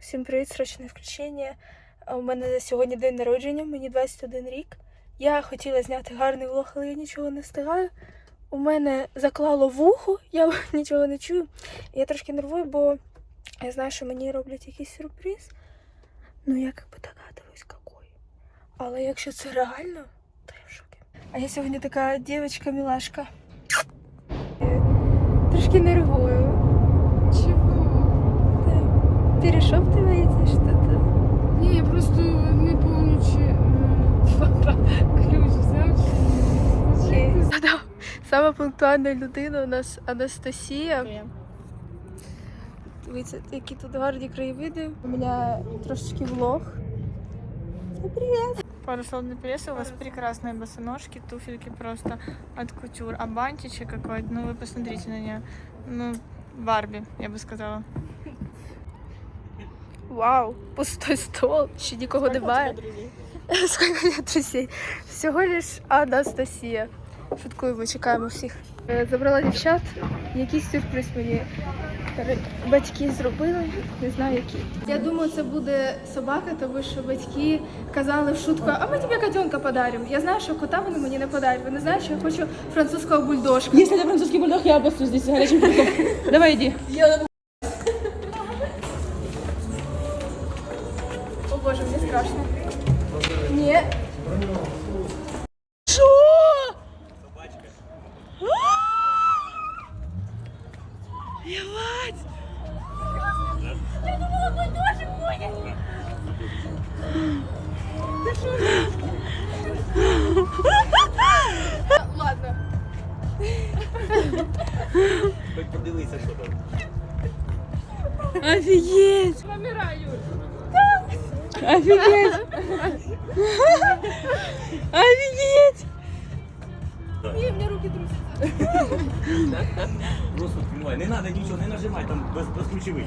Всім привіт, срочне включення. У мене сьогодні день народження, мені 21 рік. Я хотіла зняти гарний влог, але я нічого не встигаю. У мене заклало вухо, я нічого не чую. Я трошки нервую, бо я знаю, що мені роблять якийсь сюрприз. Ну, я як би догадуюсь, який. Але якщо це реально, то я в шокі. А я сьогодні така дівчинка-мілашка. Е, Трошки нервую. Перешептываете что-то? Не, я просто не помню, чи е, ключ взяв чи Окей. ні. Да. Сама пунктуальна людина у нас Анастасія. Дивіться, які тут гарні краєвиди. У мене трошечки влог. Всім Привіт! Пару слов на пресс. У вас прекрасные босоножки, туфельки просто от кутюр. А бантичек какой ну вы посмотрите на нее. Ну, Барби, я бы сказала. Вау! Пустой стол, ще нікого немає. Сколько у друзей? Всього лиш Анастасія. Шуткуємо, чекаємо всіх. Е, Забрала дівчат. Якийсь сюрприз мені батьки зробили. Не знаю який. Я думаю, це буде собака, тому що батьки казали в шутку, а ми тобі котенка подаримо. Я знаю, що кота вони мені не подарять. Вони знають, що я хочу французького бульдожка. Если это французский бульдог, я обострю здесь горячим кругом. Давай иди. Боже, мені страшно. Ні. Ладно. Хоч подивися, що там. Офигеть! Офигеть! Офигеть! Просто відкривай. Не треба нічого, не нажимай, там без, без ключових.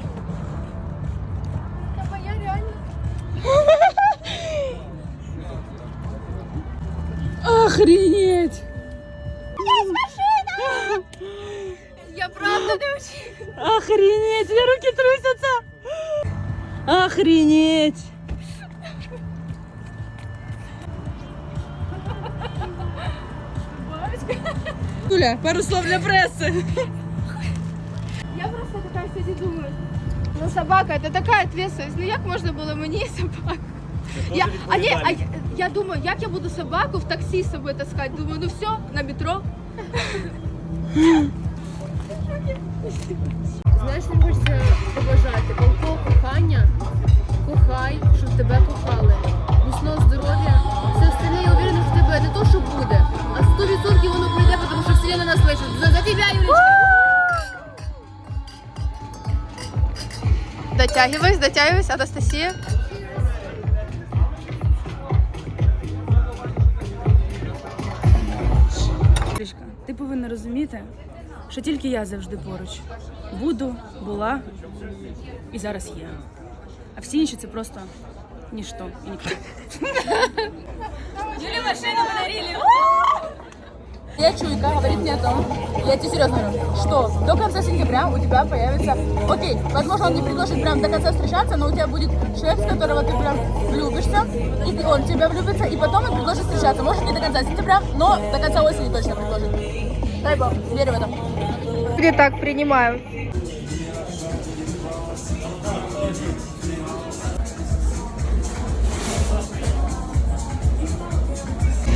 Охренеть! Я правда не очікувала. Охренеть! У меня руки трусятся! Охренеть! Туля, пару слов для прессы. Я просто така сьогодні думаю. Ну, собака, це така відповідальність. Ну як можна було мені собаку? Я, а ні, а я, я думаю, як я буду собаку в таксі з собою таскати? Думаю, ну все, на метро. Знаєш, мені хочеться побажати полко кохання, Дотягиваюсь, Анастасія. Ти повинна розуміти, що тільки я завжди поруч. Буду, була і зараз є. А всі інші це просто ніщо і ніхто. Я чуйка говорит мне о том, я тебе серьезно говорю, что до конца сентября у тебя появится, окей, возможно, он не предложит прям до конца встречаться, но у тебя будет человек, в которого ты прям влюбишься, и он в тебя влюбится, и потом он предложит встречаться. Может, не до конца сентября, но до конца осени точно предложит. Дай бог, верю в это. При так, приймаю.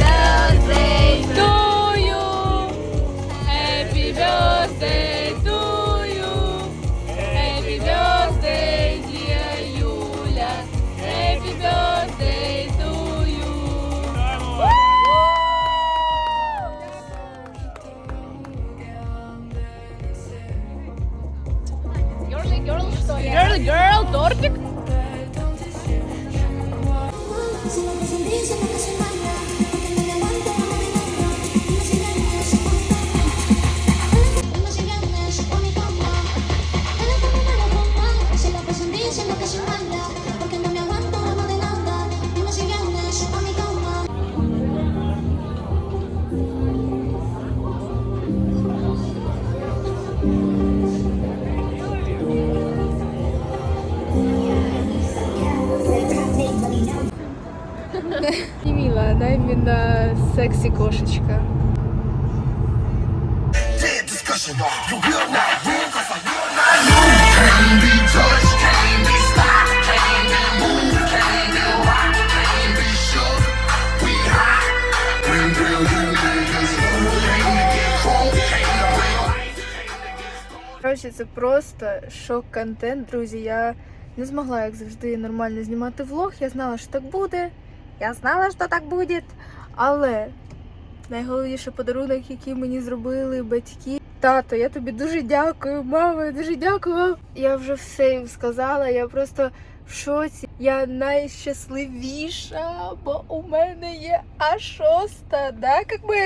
Happy тортик. Да, сексі кошечка. Коротше, це просто шок-контент, друзі. Я не змогла, як завжди, нормально знімати влог. Я знала, що так буде. Я знала, що так буде. Але найголовніший подарунок, який мені зробили батьки. Тато, я тобі дуже дякую, мама, я дуже дякую вам. Я вже все їм сказала, я просто в шоці. Я найщасливіша, бо у мене є А6, да, как би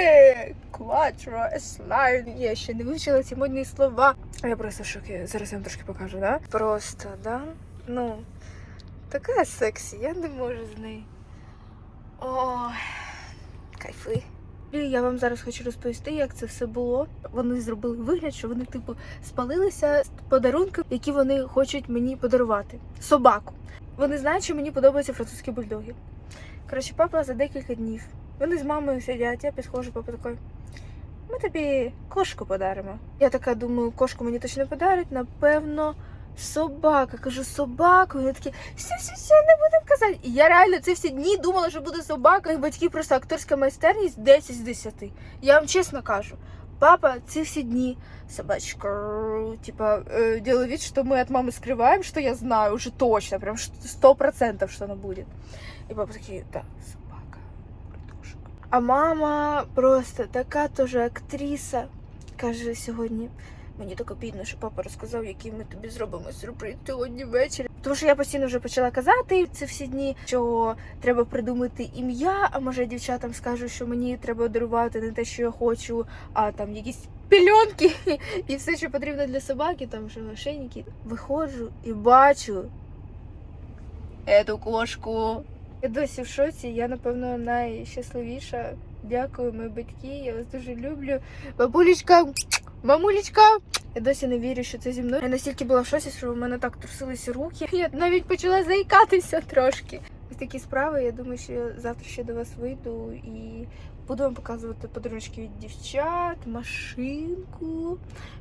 Quattro, S-Line. Я ще не вивчила ці модні слова. Я просто в шокі. Зараз я вам трошки покажу, да? Просто, да? Ну, така сексі, я не можу з нею. Ой, кайфи. Я вам зараз хочу розповісти, як це все було. Вони зробили вигляд, що вони, типу, спалилися з подарунками, які вони хочуть мені подарувати. Собаку. Вони знають, що мені подобаються французькі бульдоги. Коротше, папа за декілька днів. Вони з мамою сидять, я підходжу, папа такий. Ми тобі кошку подаримо. Я така думаю, кошку мені точно подарять, напевно, собака. Кажу, собаку. Вони такі, все, все, все, не будемо казати. І я реально ці всі дні думала, що буде собака, і батьки просто акторська майстерність 10 з 10. Я вам чесно кажу. Папа ці всі дні собачка, типа, э, делал вид, что мы от мамы скрываем, что я знаю уже точно, прям сто процентов, что она будет. И папа такие, да, собака, придушок. А мама просто така теж актриса, каже сьогодні. Мені так обідно, що папа розказав, який ми тобі зробимо сюрприз сьогодні ввечері. Тому що я постійно вже почала казати ці всі дні, що треба придумати ім'я, а може дівчатам скажу, що мені треба дарувати не те, що я хочу, а там якісь пільонки і все, що потрібно для собаки, там що ошейники. Виходжу і бачу ету кошку. Я досі в шоці, я, напевно, найщасливіша. Дякую, мої батьки, я вас дуже люблю. Бабулечка, мамулечка. Я досі не вірю, що це зі мною. Я настільки була в шоці, що в мене так трусилися руки. Я навіть почала заїкатися трошки. Ось такі справи. Я думаю, що я завтра ще до вас вийду і буду вам показувати подарунки від дівчат, машинку.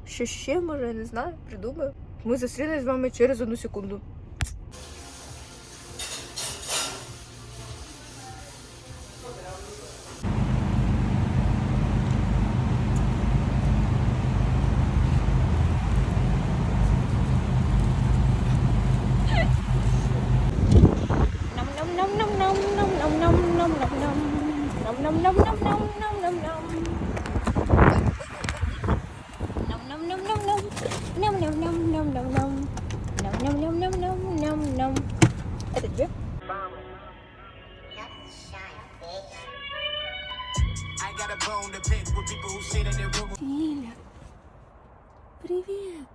Що ще може, я не знаю, придумаю. Ми зустрінемось з вами через одну секунду. Привет.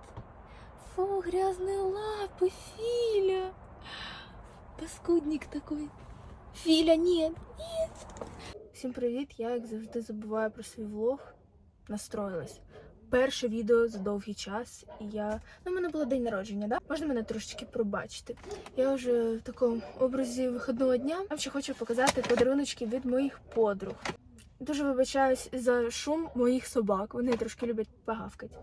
Фу, грязные лапы, Филя. Паскудник такой. Филя, нет, нет. Всім привіт! Я, як завжди, забуваю про свій влог. Настроїлась. Перше відео за довгий час, і я. Ну, у мене було день народження, да? Можна мене трошечки пробачити. Я вже в такому образі виходного дня. Вам ще хочу показати подаруночки від моїх подруг. Дуже вибачаюсь за шум моїх собак. Вони трошки люблять погавкати.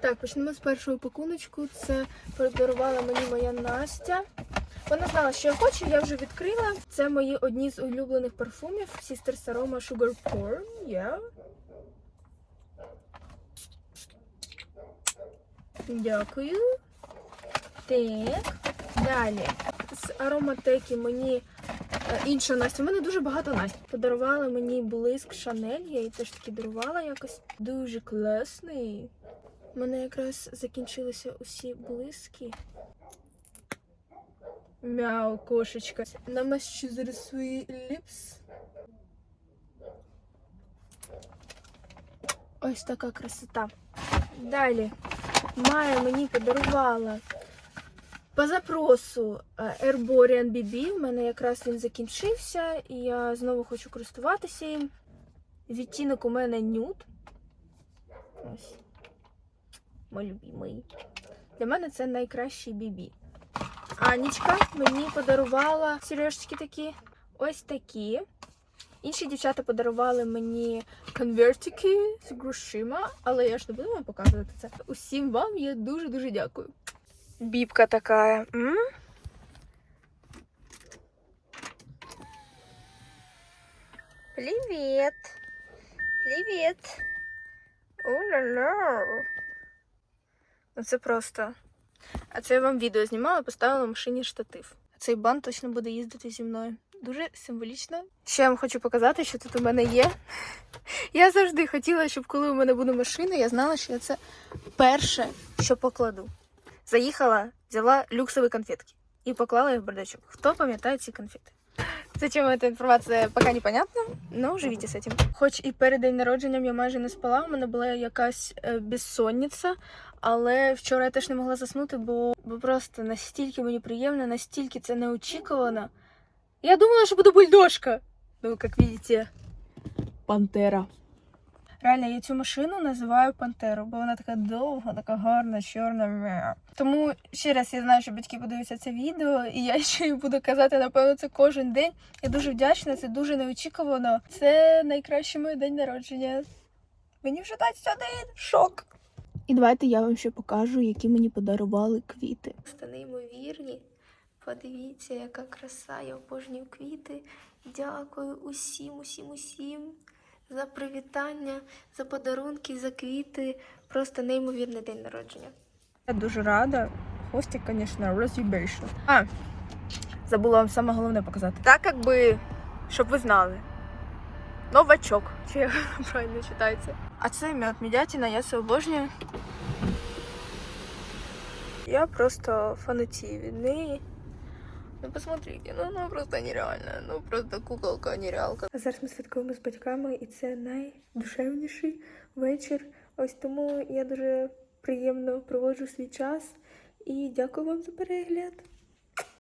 Так, почнемо з першого пакуночку. Це подарувала мені моя Настя. Вона знала, що я хочу, я вже відкрила. Це мої одні з улюблених парфумів. Sisters Aroma Sugar Porn. Yeah. Дякую. Так. Далі. З ароматеки мені інша Настя. У мене дуже багато Настя. Подарувала мені блиск Шанель. Я їй теж таки дарувала якось. Дуже класний. У мене якраз закінчилися усі блиски. Мяу, кошечка. Намащу зараз свої ліпс. Ось така красота. Далі. Майя мені подарувала по запросу е, Airborne BB. У мене якраз він закінчився, і я знову хочу користуватися їм. Відтінок у мене нюд. Ось. Мой любимий. Для мене це найкращий BB. Анічка мені подарувала сережечки такі. Ось такі. Інші дівчата подарували мені конвертики з грошима, але я ж не буду вам показувати це. Усім вам я дуже-дуже дякую. Бібка така. М? Привіт! Привіт! О-ля-ля! Ну це просто. А це я вам відео знімала, поставила в машині штатив. Цей бант точно буде їздити зі мною. Дуже символічно. Ще я вам хочу показати, що тут у мене є. Я завжди хотіла, щоб коли у мене буде машина, я знала, що я це перше, що покладу. Заїхала, взяла люксові конфетки і поклала їх в бардачок. Хто пам'ятає ці конфети? Зачем эта информация, пока непонятно, но живите з цим. Хоч і перед день народженням я майже не спала, у мене була якась е, безсонниця, але вчора я теж не могла заснути, бо, бо просто настільки мені приємно, настільки це неочікувано. Я думала, що буду бульдожка. Ну, як видите, пантера. Реально, я цю машину називаю Пантеру, бо вона така довга, така гарна, чорна. Тому ще раз я знаю, що батьки подивляться це відео, і я ще й буду казати, напевно, це кожен день. Я дуже вдячна, це дуже неочікувано. Це найкращий мій день народження. Мені вже 21, шок. І давайте я вам ще покажу, які мені подарували квіти. Просто неймовірні. Подивіться, яка краса, я обожнюю квіти. Дякую усім, усім, усім за привітання, за подарунки, за квіти. Просто неймовірний день народження. Я дуже рада. Хвостик, звісно, роз'їбейший. А, забула вам саме головне показати. Так, як би, щоб ви знали. Новачок. Чи як правильно читається? А це мед медятина, я це обожнюю. Я просто фанатію від неї. Ну посмотрите, ну ну просто нереальна. Ну просто куколка нереалка. А зараз ми святкуємо з батьками, і це найдушевніший вечір. Ось тому я дуже приємно проводжу свій час і дякую вам за перегляд.